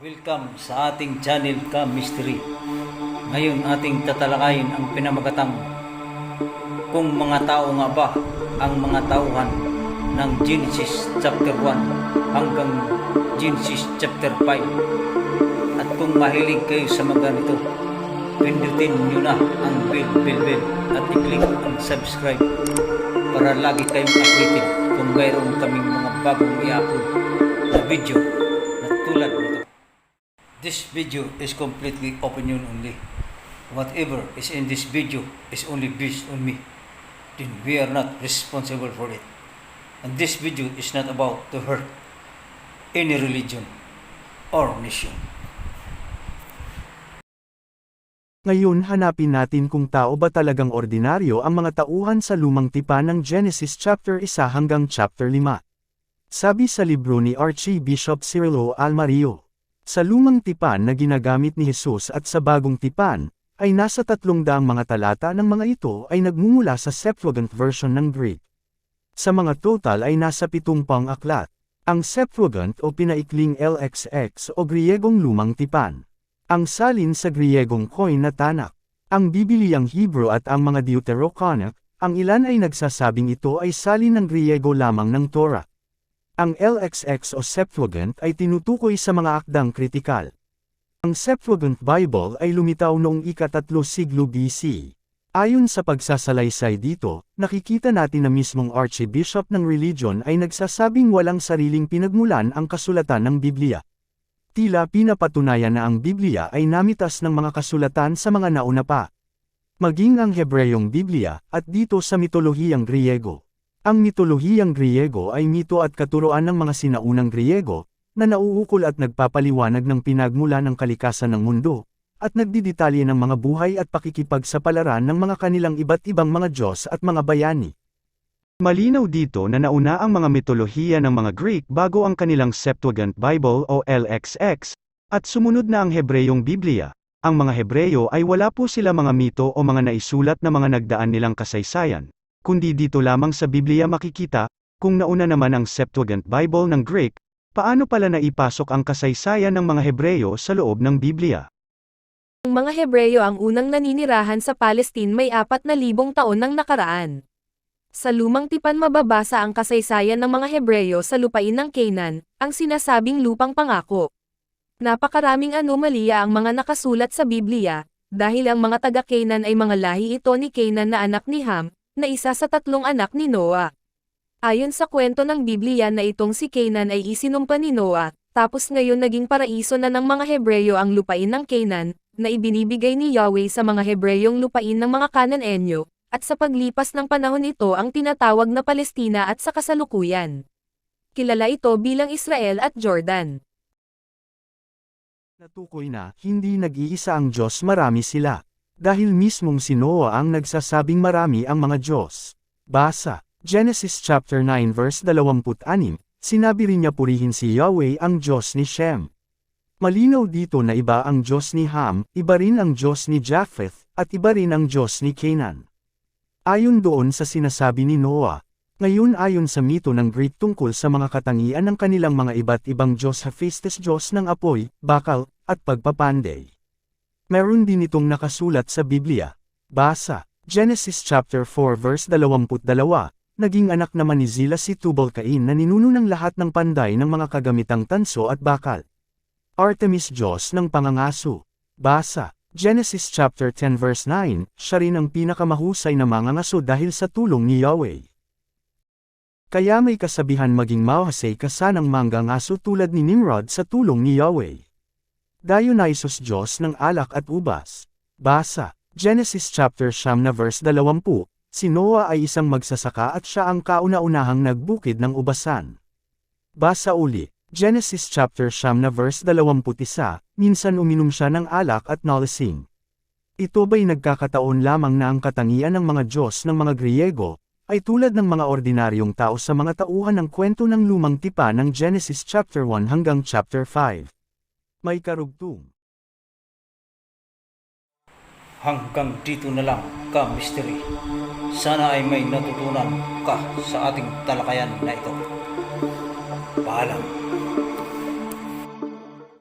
Welcome sa ating channel Ka Mystery. Ngayon ating tatalakayin ang pinamagatang kung mga tao nga ba ang mga tauhan ng Genesis chapter 1 hanggang Genesis chapter 5. At kung mahilig kayo sa mga ganito, pindutin nyo na ang bell bell bell at i-click ang subscribe para lagi kayong updated kung mayroon kaming mga bagong i-upload na video na tulad nito. This video is completely opinion only. Whatever is in this video is only based on me. Then we are not responsible for it. And this video is not about to hurt any religion or nation. Ngayon hanapin natin kung tao ba talagang ordinaryo ang mga tauhan sa lumang tipan ng Genesis chapter 1 hanggang chapter 5. Sabi sa libro ni Archbishop Cirilo Almario, sa lumang tipan na ginagamit ni Jesus at sa bagong tipan, ay nasa tatlong daang mga talata ng mga ito ay nagmumula sa Septuagint version ng Greek. Sa mga total ay nasa pitong pang aklat. Ang Septuagint o pinaikling LXX o Griegong lumang tipan. Ang salin sa Griegong coin na tanak. Ang Bibiliyang Hebrew at ang mga Deuterocanonic, ang ilan ay nagsasabing ito ay salin ng Griego lamang ng Torah. Ang LXX o Septuagint ay tinutukoy sa mga akdang kritikal. Ang Septuagint Bible ay lumitaw noong ikatatlo siglo BC. Ayon sa pagsasalaysay dito, nakikita natin na mismong Archbishop ng religion ay nagsasabing walang sariling pinagmulan ang kasulatan ng Biblia. Tila pinapatunayan na ang Biblia ay namitas ng mga kasulatan sa mga nauna pa. Maging ang Hebreyong Biblia, at dito sa mitolohiyang Griego. Ang mitolohiyang Griego ay mito at katuroan ng mga sinaunang Griego, na nauukol at nagpapaliwanag ng pinagmula ng kalikasan ng mundo, at nagdidetalye ng mga buhay at pakikipagsapalaran ng mga kanilang iba't ibang mga Diyos at mga bayani. Malinaw dito na nauna ang mga mitolohiya ng mga Greek bago ang kanilang Septuagint Bible o LXX, at sumunod na ang Hebreyong Biblia. Ang mga Hebreyo ay wala po sila mga mito o mga naisulat na mga nagdaan nilang kasaysayan, kundi dito lamang sa Biblia makikita, kung nauna naman ang Septuagint Bible ng Greek, paano pala naipasok ang kasaysayan ng mga Hebreyo sa loob ng Biblia. Ang mga Hebreyo ang unang naninirahan sa Palestine may apat na libong taon nang nakaraan. Sa lumang tipan mababasa ang kasaysayan ng mga Hebreyo sa lupain ng Canaan, ang sinasabing lupang pangako. Napakaraming anomalya ang mga nakasulat sa Biblia, dahil ang mga taga-Canaan ay mga lahi ito ni Canaan na anak ni Ham, na isa sa tatlong anak ni Noah. Ayon sa kwento ng Biblia na itong si Canaan ay isinumpa ni Noah, tapos ngayon naging paraiso na ng mga Hebreyo ang lupain ng Canaan, na ibinibigay ni Yahweh sa mga Hebreyong lupain ng mga Kanaanyo, at sa paglipas ng panahon ito ang tinatawag na Palestina at sa kasalukuyan. Kilala ito bilang Israel at Jordan. Natukoy na, hindi nag-iisa ang Diyos marami sila. Dahil mismong si Noah ang nagsasabing marami ang mga Diyos. Basa, Genesis chapter 9 verse 26, sinabi rin niya purihin si Yahweh ang Diyos ni Shem. Malinaw dito na iba ang Diyos ni Ham, iba rin ang Diyos ni Japheth, at iba rin ang Diyos ni Canaan. Ayon doon sa sinasabi ni Noah, ngayon ayon sa mito ng Greek tungkol sa mga katangian ng kanilang mga iba't ibang Diyos Hephaestus Diyos ng apoy, bakal, at pagpapanday. Meron din itong nakasulat sa Biblia. Basa, Genesis chapter 4 verse 22, naging anak naman ni Zila si Tubal Cain na ninuno ng lahat ng panday ng mga kagamitang tanso at bakal. Artemis Diyos ng pangangaso. Basa, Genesis chapter 10 verse 9, siya rin ang pinakamahusay na mangangaso dahil sa tulong ni Yahweh. Kaya may kasabihan maging mahusay ka sanang manggangaso tulad ni Nimrod sa tulong ni Yahweh. Dionysus Diyos ng alak at ubas. Basa, Genesis chapter siyam na verse 20, si Noah ay isang magsasaka at siya ang kauna-unahang nagbukid ng ubasan. Basa uli, Genesis chapter siyam na verse 21, minsan uminom siya ng alak at nalasing. Ito ba'y nagkakataon lamang na ang katangian ng mga Diyos ng mga Griego, ay tulad ng mga ordinaryong tao sa mga tauhan ng kwento ng lumang tipa ng Genesis chapter 1 hanggang chapter 5. May karugtong. Hanggang dito na lang ka mystery. Sana ay may natutunan ka sa ating talakayan na ito. Paalam.